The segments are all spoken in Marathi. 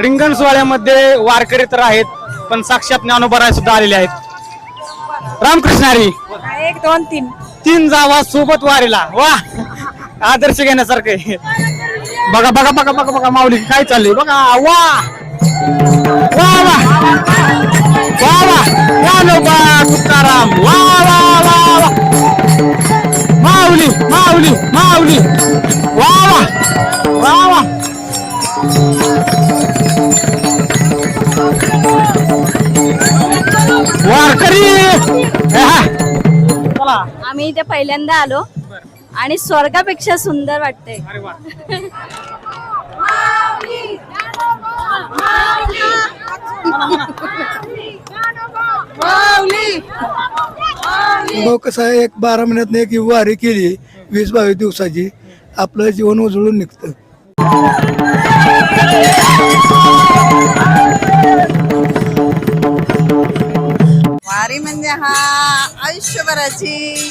रिंगण सोहळ्यामध्ये वारकरी तर आहेत पण साक्षात ज्ञानोबराय सुद्धा आलेले आहेत. रामकृष्ण हरी. एक दोन तीन. तीन जावा सोबत वारीला. वा! आदर्श घेण्यासारखं आहे. बघा बघा बघा बघा बघा माऊली काय चाललंय? बघा वा! वा वा! वा वा! ज्ञानोबा तुकाराम. वा वा वा वा! माऊली माऊली माऊली. वा वा! वा वा! आम्ही इथे पहिल्यांदा आलो आणि स्वर्गापेक्षा सुंदर वाटतंय. अरे वा. भाऊ कसं आहे एक बारा महिन्यात एक वारी केली वीस बावीस दिवसाची. आपलं जीवन उजळून निघतं. वारी म्हणजे हा आयुष्यभराची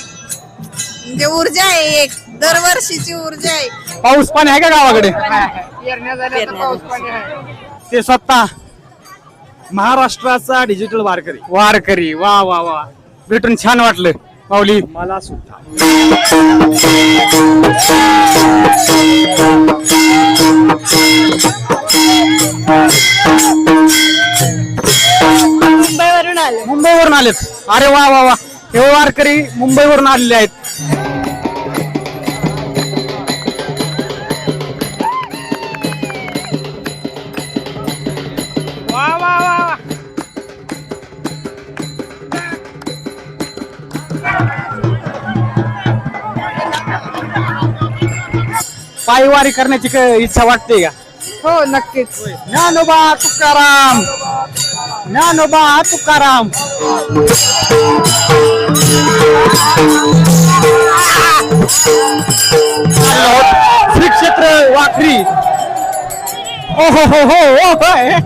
म्हणजे ऊर्जा आहे एक. दरवर्षीची ऊर्जा आहे. पाऊस पाणी आहे का गावाकडे? ते स्वतः. महाराष्ट्राचा डिजिटल वारकरी. वारकरी. वा वा वा. भेटून छान वाटलं. पाऊली मला सुद्धा. मुंबईवरून आलो. मुंबईवरून आलेत. अरे वा वा वा. हे वारकरी मुंबईवरून आलेले आहेत. पायवारी करण्याची इच्छा वाटते का? हो नक्कीच. ज्ञानोबा तुकाराम. ज्ञानोबा तुकाराम. श्री क्षेत्र वाखरी. ओ हो हो हो ओ होय.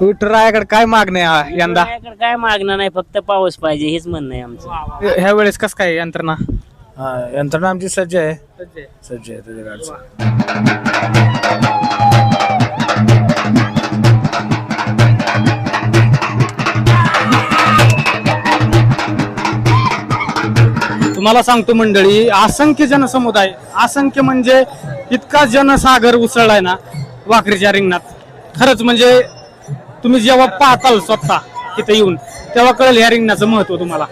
विठुरायाकडे काय मागणे यंदा? काय मागणं नाही फक्त पाऊस पाहिजे हेच म्हणणं आहे आमचं. ह्या वेळेस कस काय यंत्रणा? यंत्रणा आमची सज्ज आहे. सज्ज आहे. त्याच्या गाडचं. तुम्हाला सांगतो मंडळी असंख्य जनसमुदाय असंख्य म्हणजे इतका जनसागर उसळलाय ना वाखरीच्या रिंगणात. खरंच म्हणजे तुम्ही जेव्हा पाहताल स्वतः तिथे येऊन तेव्हा कळेल या रिंगणाचं महत्त्व तुम्हाला.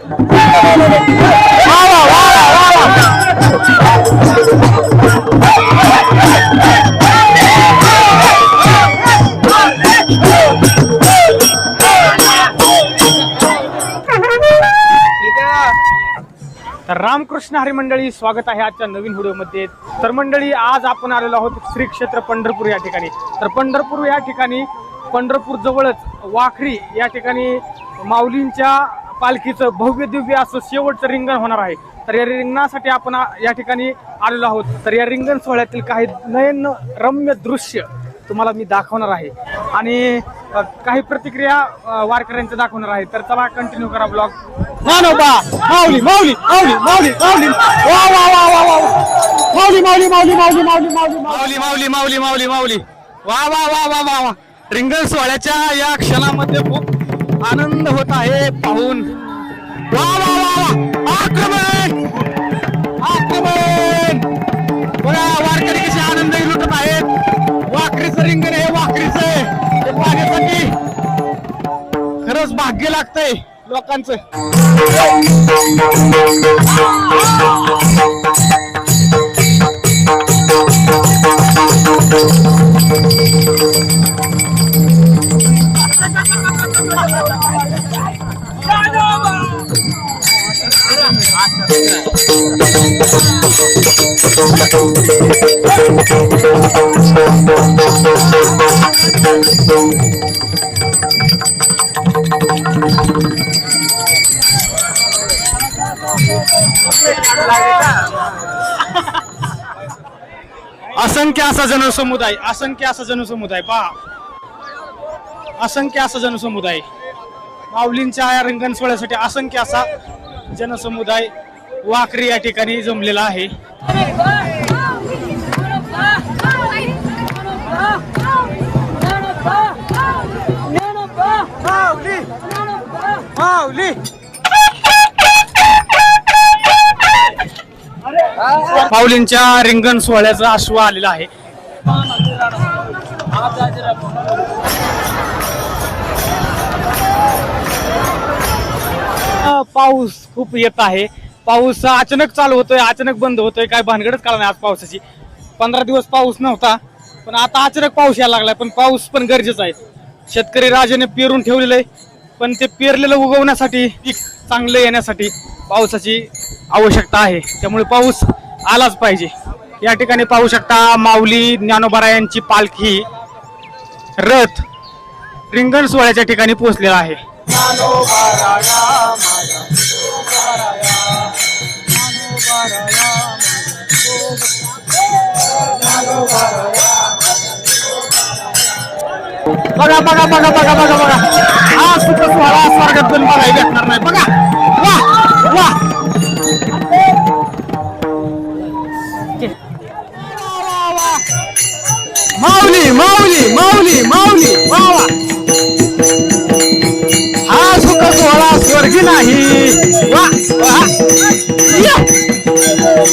तर रामकृष्ण हरी मंडळी स्वागत आहे आजच्या नवीन व्हिडिओमध्ये. तर मंडळी आज आपण आलेलो आहोत श्री क्षेत्र पंढरपूर या ठिकाणी. तर पंढरपूर या ठिकाणी पंढरपूर जवळच वाखरी या ठिकाणी माऊलींच्या पालखीचं भव्य दिव्य असं शेवटचं रिंगण होणार आहे तर या रिंगणासाठी आपण या ठिकाणी आलेलो आहोत तर या रिंगण सोहळ्यातील काही नयन रम्य दृश्य तुम्हाला मी दाखवणार आहे आणि काही प्रतिक्रिया अ, वारकऱ्यांच्या दाखवणार आहे तर चला कंटिन्यू करा ब्लॉग मानोबा माऊली माऊली माऊली माऊली माऊली वा वा वा वा वा माऊली माऊली माऊली माऊली माऊली माऊली माऊली माऊली माऊली माऊली माऊली वा वा वा वा वा वा रिंगण सोहळ्याच्या या क्षणामध्ये खूप आनंद होत आहे पाहून. वा वा आक्रमण! आक्रमण! बघा वारकरी कसे आनंद लुटत आहेत. वाकरीचं रिंगण हे वाकरीचं हे पाहण्यासाठी खरंच भाग्य लागतंय लोकांचं. লাগে असंख्य असा जनसमुदाय असंख्य असा जनसमुदाय पहा. असंख्य असा जनसमुदाय. माऊलींच्या या रंगण सोहळ्यासाठी असंख्य असा जनसमुदाय वाकरी या ठिकाणी जमलेला आहे. माऊली! पाऊलींच्या रिंगण सोहळ्याचा आश्व आलेला आहे. पाऊस खूप येत आहे. पाऊस अचानक चालू होतोय अचानक बंद होतोय. काय भानगडच काळ नाही आज पावसाची. पंधरा दिवस पाऊस नव्हता पण आता अचानक पाऊस यायला लागलाय पण पाऊस पण गरजेचा आहे. शेतकरी राजाने पेरून ठेवलेलं आहे पण ते पेरलेलं उगवण्यासाठी पीक चांगलं येण्यासाठी पावसाची आवश्यकता आहे. त्यामुळे पाऊस आलाच पाहिजे. या ठिकाणी पाहू शकता माऊली ज्ञानोबारा यांची पालखी रथ रिंगण सोहळ्याच्या ठिकाणी पोहोचलेला आहे. बघा बघा बघा बघा बघा बघा. हा सुख सोहळा स्वर्गात पण बघायला भेटणार नाही. बघा वा वा. माऊली माऊली माऊली माऊली वा वा हा सुख सोहळा स्वर्गी नाही वा वा या.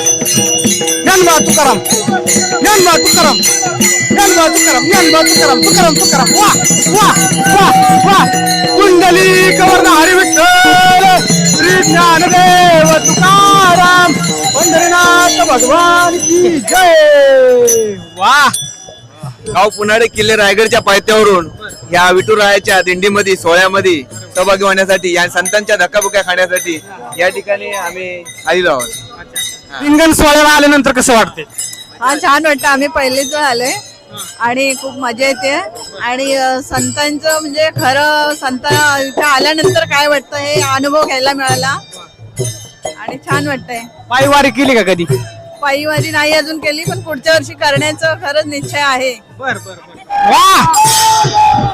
ज्ञानबा तुकाराम ज्ञानबा तुकाराम ज्ञानबा तुकाराम ज्ञानबा तुकाराम तुकाराम तुकाराम वा वा वा वा कुंडली कवर्ण हरी विठ्ठल श्री ज्ञानदेव तुकाराम पंढरीनाथ भगवान की जय. वा. गाव पुनाडे किल्ले रायगडच्या पायथ्यावरून या विठुरायाच्या दिंडीमध्ये सोहळ्यामध्ये सहभागी होण्यासाठी या संतांच्या धक्काबुक्या खाण्यासाठी या ठिकाणी आम्ही आलेलो आहोत. रिंगण सोहळ्याला आल्यानंतर कसं वाटते हा छान वाटतं. आम्ही पहिलेच आलोय. आणि खूप मजा येते. आणि संतांचं म्हणजे खरं संत इथे आल्यानंतर काय वाटतं हे अनुभव घ्यायला मिळाला. आणि छान वाटतंय. पायवारी केली का कधी? पायीवारी नाही अजून केली पण पुढच्या वर्षी करण्याचं खरंच निश्चय आहे. बर बर वा!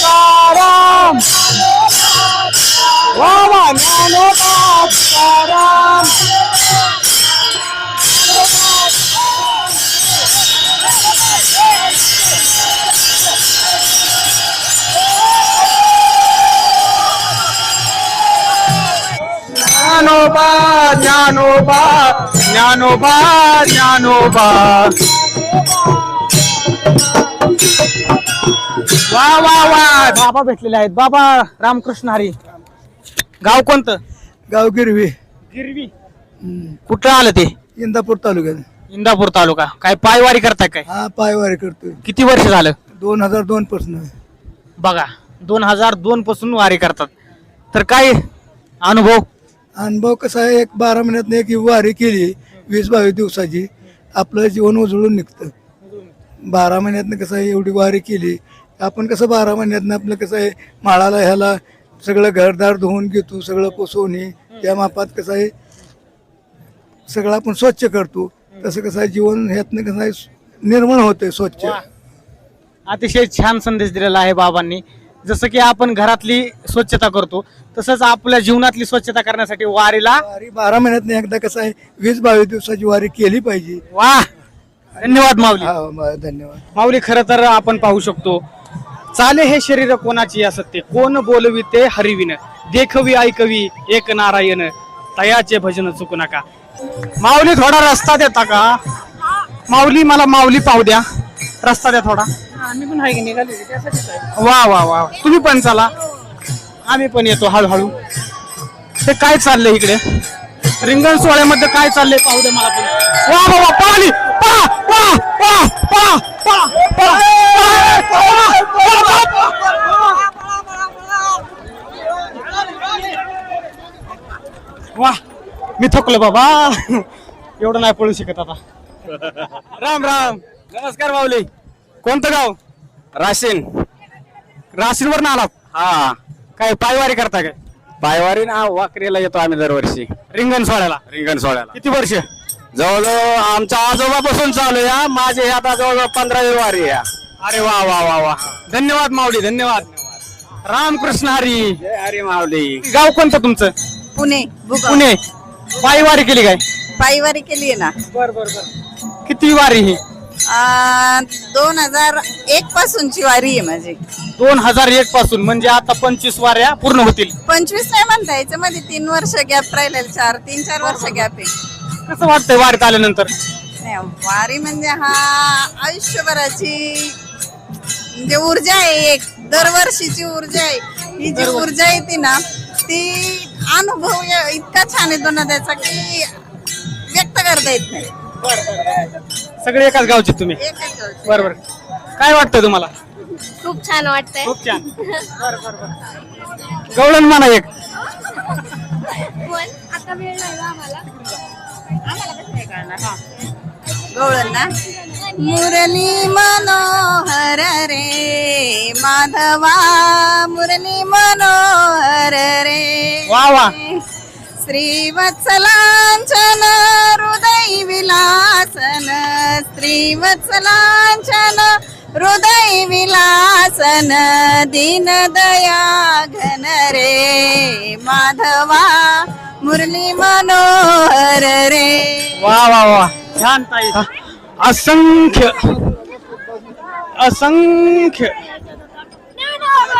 तुकाराम वा वा ज्ञानोबा तुकाराम ज्ञानोबा ज्ञानोबा ज्ञानोबा ज्ञानोबा वा वा वा. बाबा भेटलेले आहेत. बाबा रामकृष्ण हरी. गाव कोणतं? गाव गिरवी. गिरवी. कुठं आलं ते? इंदापूर तालुक्यात. इंदापूर तालुका. काय पायवारी करताय काय? हा पायवारी करतोय. किती वर्ष झालं? दोन हजार दोन पासून. बघा दोन हजार दोन पासून वारी करतात. तर काय अनुभव? अनुभव कसा आहे? एक बारा महिन्यात एक वारी केली. वीस बावीस दिवसाची. आपलं जीवन उजळून निघतं. बारा महिन्यातनं कसं आहे? एवढी वारी केली. आपण कसं बारा महिन्यातनं आपलं कसं आहे माळाला ह्याला सगळं घरदार धुवून घेतो सगळं पुसवणी त्या मापात कसं आहे सगळं आपण स्वच्छ करतो. तसं कसं आहे जीवन ह्यातनं कसं आहे निर्मळ होतंय स्वच्छ. अतिशय छान संदेश दिलेला आहे बाबांनी. जसं की आपण घरातली स्वच्छता करतो तसंच आपल्या जीवनातली स्वच्छता करण्यासाठी वारीला वारी बारा महिन्यातनं एकदा कसं आहे वीस बावीस दिवसाची वारी केली पाहिजे. वा. धन्यवाद माऊली. हा धन्यवाद. माऊली खरं तर आपण पाहू शकतो चाले हे शरीर कोणाची असते? कोण बोलविते हरिविन. देखवी ऐकवी एक नारायण तयाचे भजन चुकू नका. माऊली थोडा रस्ता देता का? माऊली मला माऊली पाहू द्या. रस्ता द्या थोडा. वा वा वा. तुम्ही पण चला. आम्ही पण येतो हळूहळू. ते काय चाललंय इकडे? रिंगण सोहळ्यामध्ये काय चाललंय पाहू दे मला पण. वा वा वा. पाणी पा पा पा पा पा पा वा मी थकलो बाबा. एवढं नाही पळू शकत आता. राम राम. नमस्कार माऊली. कोणतं गाव? राशीन. राशीनवर आलात? हा. काय पायवारी करता काय? पायवारी ना वाकरीला येतो आम्ही दरवर्षी. रिंगण सोडायला रिंगण सोडायला किती वर्ष? जवळजवळ आमच्या आजोबापासून चालू हा. माझे हे आता जवळजवळ पंधरावी वारी आहे अरे वा वा वा वा. धन्यवाद माऊली धन्यवाद. रामकृष्ण हरी. जय हरी माऊली. गाव कोणतं तुमचं? पुणे भूगाव. पुणे. पायवारी केली काय? पायवारी केली आहे ना. बर बर बर. किती वारी ही? दोन हजार एक पासूनची वारी आहे माझी. दोन हजार एक पासून म्हणजे आता पंचवीस वाऱ्या पूर्ण होतील. पंचवीस नाही म्हणता याच्यामध्ये तीन वर्ष गॅप राहिलेलं चार तीन चार वर्ष गॅप आहे. कसं वाटतंय वारीत आल्यानंतर? नाही, वारी म्हणजे हा आयुष्यभराची म्हणजे ऊर्जा आहे एक दरवर्षीची ऊर्जा आहे. ही जी ऊर्जा येते ना ती अनुभव या- इतका छान येतो ना त्याचा की व्यक्त करता येत नाही. सगळे एकाच गावचे तुम्ही? एकच गोष्ट. बर बर. काय वाटतंय तुम्हाला? खूप छान वाटतंय. खूप छान. गवळण म्हणा एक. पण आता वेळ नाही गं आम्हाला गवळण? ना मुरली मनोहर रे माधवा मुरली मनोहर रे. वा वा. श्रीवत्सलांचन हृदय विलासन. श्रीवत्सलांचन हृदय विलासन. दीन दया घन रे माधवा मुरली मनोहर रे. वा वा वा. छान ताई. असंख्य असंख्य.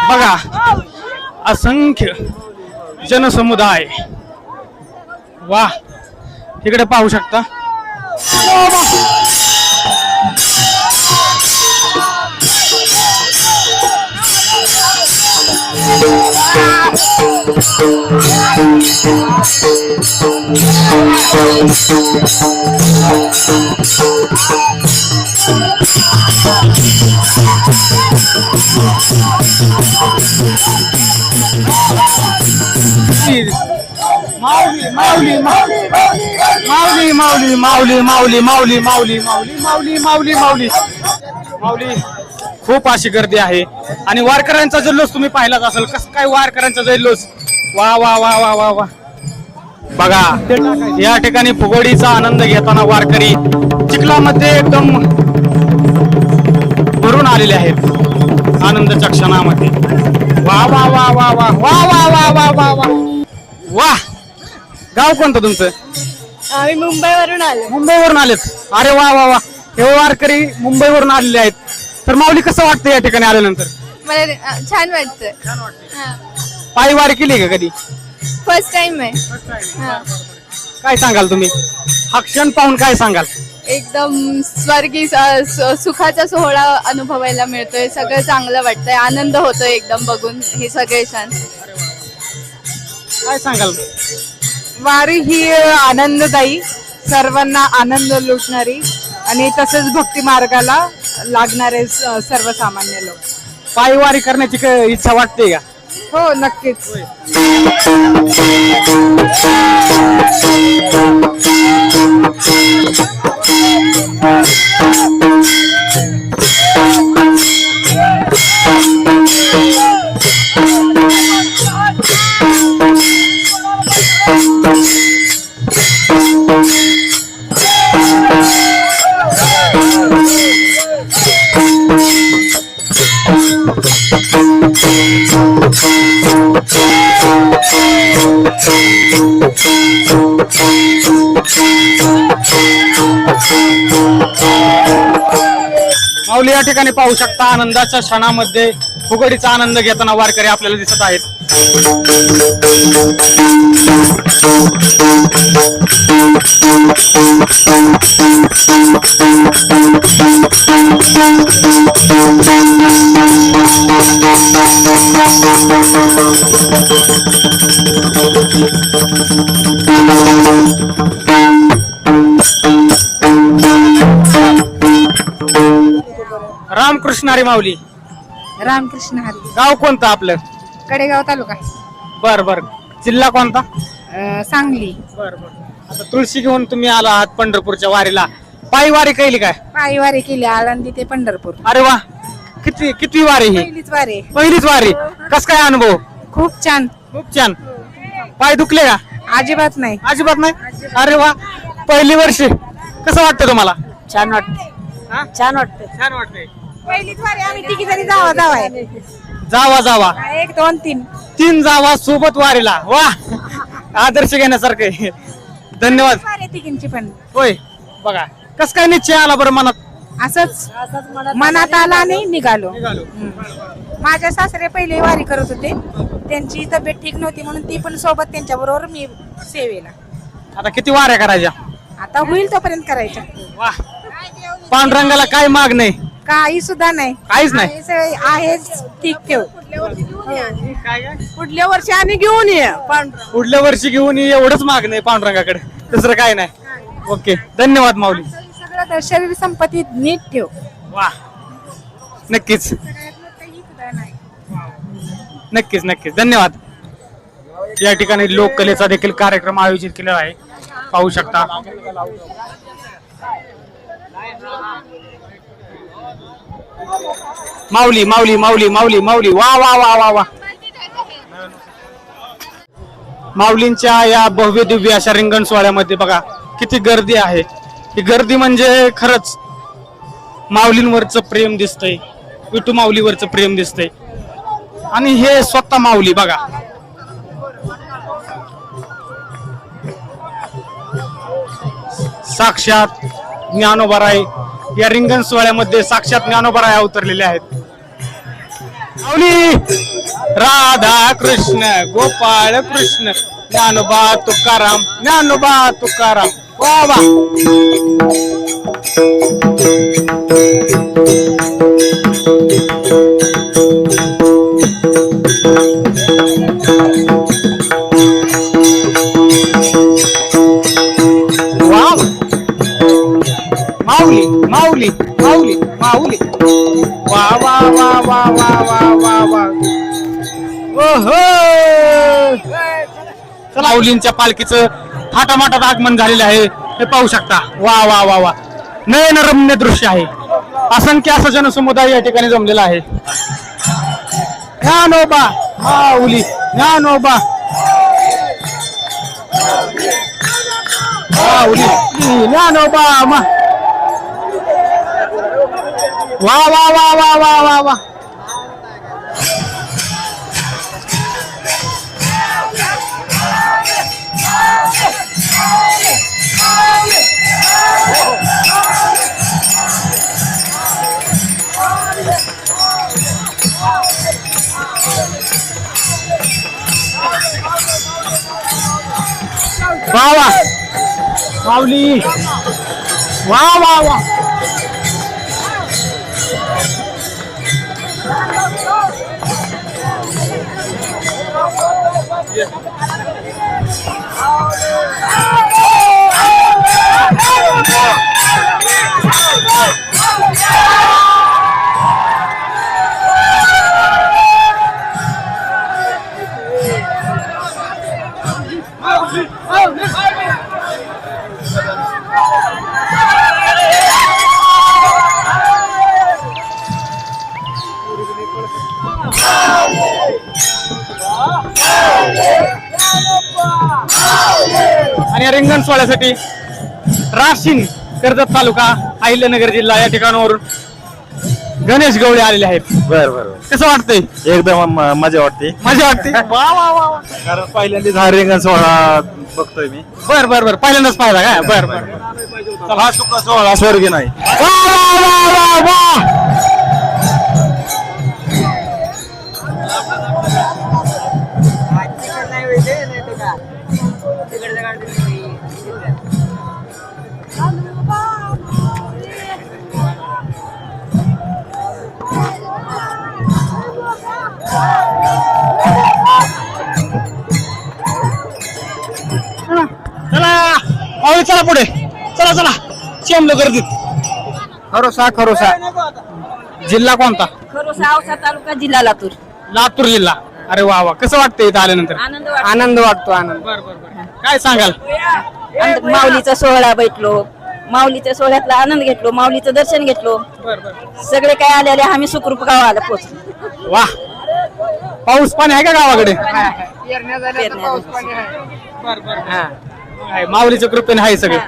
बघा असंख्य जनसमुदाय. वा इकडे पाहू शकता. माऊली माऊली माऊली माऊली माऊली माऊली माऊली माऊली माऊली माऊली माऊली माऊली माऊली माऊली खूप अशी गर्दी आहे आणि वारकऱ्यांचा जल्लोष तुम्ही पाहिलाच असेल कसं काय वारकऱ्यांचा जल्लोष वा वा वा वा वा वा बघा या ठिकाणी फुगोडीचा आनंद घेताना वारकरी चिखलामध्ये एकदम भरून आलेले आहेत आनंदाच्या क्षणामध्ये वा वा वा वा वा वा वा वा वा वा वा वा गाव कोणतं तुमचं आम्ही मुंबईवरून आलो मुंबईवरून आलेत अरे वा वा वा हे वारकरी मुंबईवरून आलेले आहेत तर माऊली कसं वाटतं या ठिकाणी आल्यानंतर? मला अ, छान वाटतंय. पायी वारी केली का कधी? फर्स्ट टाइम आहे. काय सांगाल तुम्ही? हा क्षण पाहून काय सांगाल? एकदम स्वर्गी स- स- सुखाचा सोहळा अनुभवायला मिळतोय. सगळं चांगलं वाटतंय. आनंद होतोय एकदम बघून हे सगळे सण काय सांगाल? वारी ही आनंददायी सर्वांना आनंद लुटणारी आणि तसेच भक्ती मार्गाला लागणारे स- सर्वसामान्य लोक. पायी वारी करण्याची काय इच्छा वाटते का? हो नक्कीच. माऊली या ठिकाणी पाहू शकता आनंदाच्या क्षणामध्ये फुगडीचा आनंद घेताना वारकरी आपल्याला दिसत आहेत. रामकृष्ण हरी माऊली. रामकृष्ण हरी. गाव कोणतं आपलं? कडेगाव तालुका. बर बर. जिल्हा कोणता? अं, सांगली. बर बर. आता तुळशी घेऊन तुम्ही आला आहात पंढरपूरच्या वारीला. पायी वारी कैली काय? पायी वारी केली आळंदी ते पंढरपूर. अरे वा. किती किती वारी ही? पहिलीच वारी. पहिलीच वारी. कस काय अनुभव? खूप छान. खूप छान. पाय दुखले का? अजिबात नाही. अजिबात नाही? अरे वा. पहिली वर्षी. कसं वाटतं तुम्हाला? छान वाटते हा? छान वाटते छान वाटतंय. पहिलीच वारी आम्ही तिघी जणी जावा जावाय जावा जावा. एक दोन तीन. तीन जावा सोबत वारीला. वा. आदर्श घेण्यासारखं आहे. धन्यवाद. वारी तिघींची पण. होय. बघा कस काय निश्चय आला बरं मनात? असंच मनात आला आणि निघालो. माझ्या सासरे पहिले वारी करत होते. त्यांची तब्येत ठीक नव्हती म्हणून ती पण सोबत त्यांच्या बरोबर मी सेवेला. आता किती वाऱ्या करायच्या? आता होईल तोपर्यंत करायच्या. वा. पांडुरंगाला काय माग नाही. काही सुद्धा नाही. काहीच नाही. आहे सगळे- आहेच ठीक ठेव. पुढल्या वर्षी आणि. घेऊन ये पण पुढल्या वर्षी घेऊन ये एवढंच माग नाही पांडुरंगाकडे. दुसरं काय नाही. ओके. धन्यवाद माऊली. सगळं तर शरीर संपत्ती नीट ठेव. वा. नक्कीच. नक्कीच नक्कीच. धन्यवाद. या ठिकाणी लोककलेचा देखील कार्यक्रम आयोजित केलेला आहे. पाहू शकता. माऊली माऊली माऊली माऊली माऊली. वा वा वा वा वा. माऊलींच्या या भव्य दिव्य अशा रिंगण सोहळ्यामध्ये बघा किती गर्दी आहे. ही गर्दी म्हणजे खरंच माऊलींवरचं प्रेम दिसतंय. विटू माऊलीवरचं प्रेम दिसतंय. आणि हे स्वतः माऊली बघा. साक्षात ज्ञानोबराय या रिंगण सोहळ्यामध्ये साक्षात ज्ञानोबराया उतरलेल्या आहेत. राधा कृष्ण गोपाळ कृष्ण ज्ञानोबा तुकाराम ज्ञानोबा तुकाराम वा वा. माऊलींच्या पालखीचं थाटामाटात आगमन झालेलं आहे. हे पाहू शकता. वा वा वा वा. नयनरम्य दृश्य आहे. असंख्य असं जनसमुदाय या ठिकाणी जमलेला आहे. ज्ञानोबा! माऊली ज्ञानोबा! माऊली ज्ञानोबा मा. वा वा वा वा वा वा वा. वा वा माऊली वा वा वा Ah! आणि या रिंगण सोहळ्यासाठी राशीन कर्जत तालुका अहिल्यानगर जिल्हा या ठिकाणावरून गणेश गवळे आलेले आहेत. बर बर कसं वाटतंय? एकदम म- मजा वाटते. मजा वाटते? वा वा वा वा. कारण पहिल्यांदाच हा रिंगण सोहळा बघतोय मी. बर बर बर. पहिल्यांदाच पाहिला काय बर बर. चला हा सुका सोहळा स्वर्गी नाही. वा वा वा वा वा. माऊली चला पुढे. चला चला. चेमलो गर्दीत. खरोसा खरोसा. जिल्हा कोणता? खरोसा औसा तालुका जिल्हा लातूर. लातूर जिल्हा. अरे वा वा. कसं वाटतं इथं आल्यानंतर? आनंद वाटतो. आनंद वाटतो आनंद. बर बर बर. काय सांगाल? माऊलीचा सोहळा बैठलो. माऊलीच्या सोहळ्यातला आनंद घेतलो माऊलीचं दर्शन घेतलो. सगळे काय आलेले आम्ही सुखरूप गावाला पोहोचलो. वा. पाऊस पाणी आहे का गावाकडे? आहे, माऊलीच्या कृपेने आहे सगळं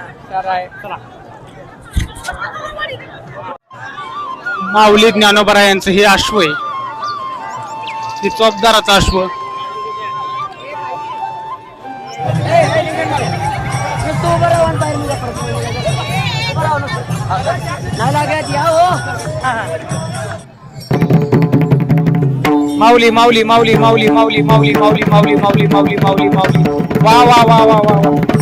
माऊली ज्ञानोबरा यांचं हे अश्व आहे हे चोपदाराचं अश्व माऊली माऊली माऊली माऊली माऊली माऊली माऊली माऊली माऊली माऊली माऊली माऊली वा वा वा वा वा वा